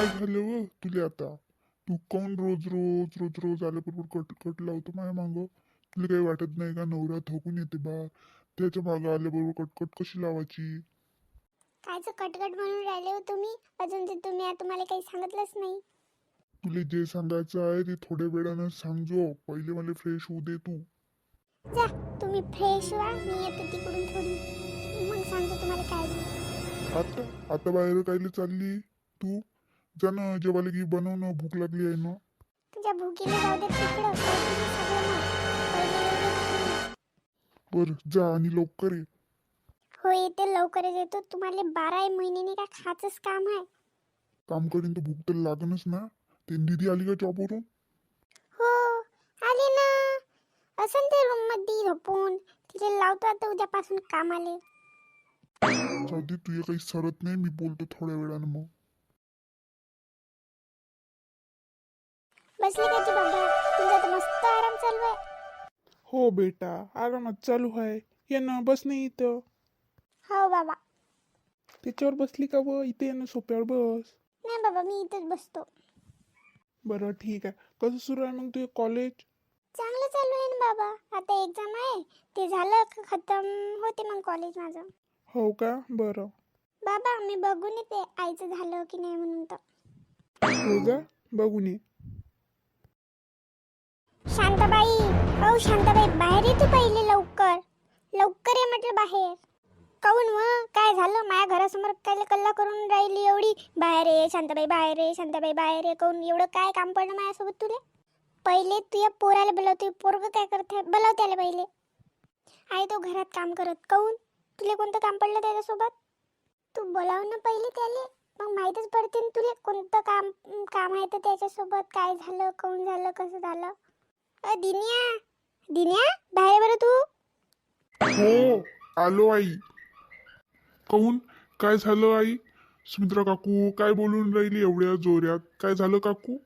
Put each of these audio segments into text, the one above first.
काय झालं व तुला आता? तू कोण रोज रोज रोज रोज आल्याबरोबर कट कट लावतो माझ्या मागं? तुला काही वाटत नाही का? नवरा थकून येते बा. त्याच्या मागं आल्याबरोबर कटकट कशी लावायची? कायचं कटकट म्हणून राहिले हो तुम्ही. अजून ते तुम्ही आता मला काही सांगितलंच नाही. तुला जे सांगायचं आहे ते थोड्या वेळानं सांगजो. पहिले मला फ्रेश होऊ दे तू. जा तुम्ही फ्रेश व्हा. मी येतो तिकडून थोडी. मग सांगतो तुम्हाला काय आता? आता बाहेर कायले चालली? तू? जा ना जेवायला की बनव ना भूक लागली आहे ना. तुझ्या भुकीला जाऊ दे तिकडं करते मी सगळं मग पहिले एवढं बर जा आणि लवकर ये. हो येते लवकरच येतो. तुम्हाला बारा महिन्याने काय खायचंच काम आहे. काम करीन तर भूक तर लागणच ना. ते निधी आली का जॉबवरून? हो आले ना. असं ते रूममध्ये झोपून. तिथे लावतो आता उद्यापासून कामाले. जाऊ दे तुझे काही सरत नाही. मी बोलतो थोड्या वेळानं मग. बसले का बाबा? तुझा तर मस्त आराम चालू आहे. हो बेटा आरामात चालू आहे. ये ना बस नाही इथं. हो बाबा. त्याच्यावर बसली का व? इथे ये ना सोप्यावर बस. नाही बाबा मी इथेच बसतो. बरं ठीक आहे. कसं सुरू आहे मग तुझे कॉलेज चांगलं चालू आहे ना बाबा. आता एक्झाम आहे. ते झालं का खतम होते मग कॉलेज माझं. हो का? बरं. बाबा मी बघून येते. आईचं झालं की नाही म्हणून तर. हो बघून ये. शांताबाई. अहो शांताबाई बाहेर ये तू पहिले लवकर. लवकर ये म्हटलं बाहेर. काऊन व? काय झालं? माझ्या घरासमोर काय कल्ला करून राहिली एवढी? बाहेर ये शांताबाई बाहेर ये शांताबाई बाहेर ये. काऊन एवढं काय काम पडलं माझ्यासोबत तुले? पहिले तू या पोराला बोलवते. पोरग काय करते? बोलाव त्याला पहिले. आहे तो घरात काम करत. काऊन? तुले कोणतं काम पडलं त्याच्यासोबत? तू बोलाव ना पहिले त्याले. मग माहीतच पडते ना तुले कोणतं काम काम आहे तर त्याच्यासोबत. काय झालं? काऊन झालं? कसं झालं? अ दिन्या? दिन्या बाहेर बरं तू. हो आलो आई. कहून काय झालं आई? सुमित्रा काकू काय बोलून राहिली एवढ्या जोऱ्यात काय झालं काकू?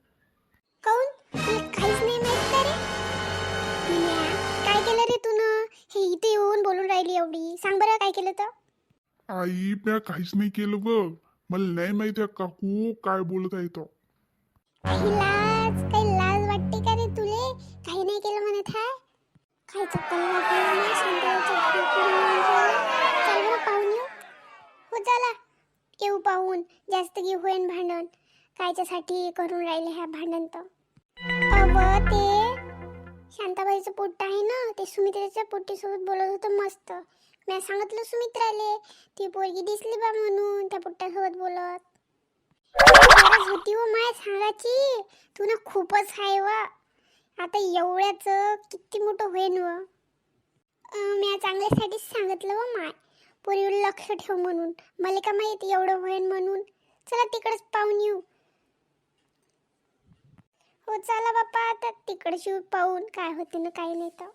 काऊन? तुला काहीच नाही माहीत का रे? दिन्या काय केलं रे तू हे इथे येऊन बोलून राहिली एवढी. सांग बरं काय केलं तर. आई म्या काहीच नाही केलं बघ मला नाही माहिती आहे काकू काय बोलत आहे तो. काही तुले काही नाही केलं म्हणत हाय? खायचं कल्ला पाहून येऊ. हो चला. येऊ पाहून. जास्त की होईन भांडण. कायच्यासाठी करून राहिले ह्या भांडण तर. अव ते शांताबाईचं पोट्ट आहे ना? ते सुमित्राच्या पोट्टीसोबत बोलत होतं मस्त. मी सांगितलं सुमित्राले. ती पोरगी दिसली बा म्हणून त्या पोट्ट्यासोबत बोलत. होती हो माय सांगायची. तू ना खूपच हाय वा. आता एवढ्याच किती मोठं होईन व? मी चांगल्यासाठीच सांगितलं व माय. पोरीवर लक्ष ठेव म्हणून. मला का माहिती एवढं होईन म्हणून? चला तिकडंच पाहून येऊ. हो चला बाप्पा आता तिकडची पाहून काय होते ना काही नाही तर.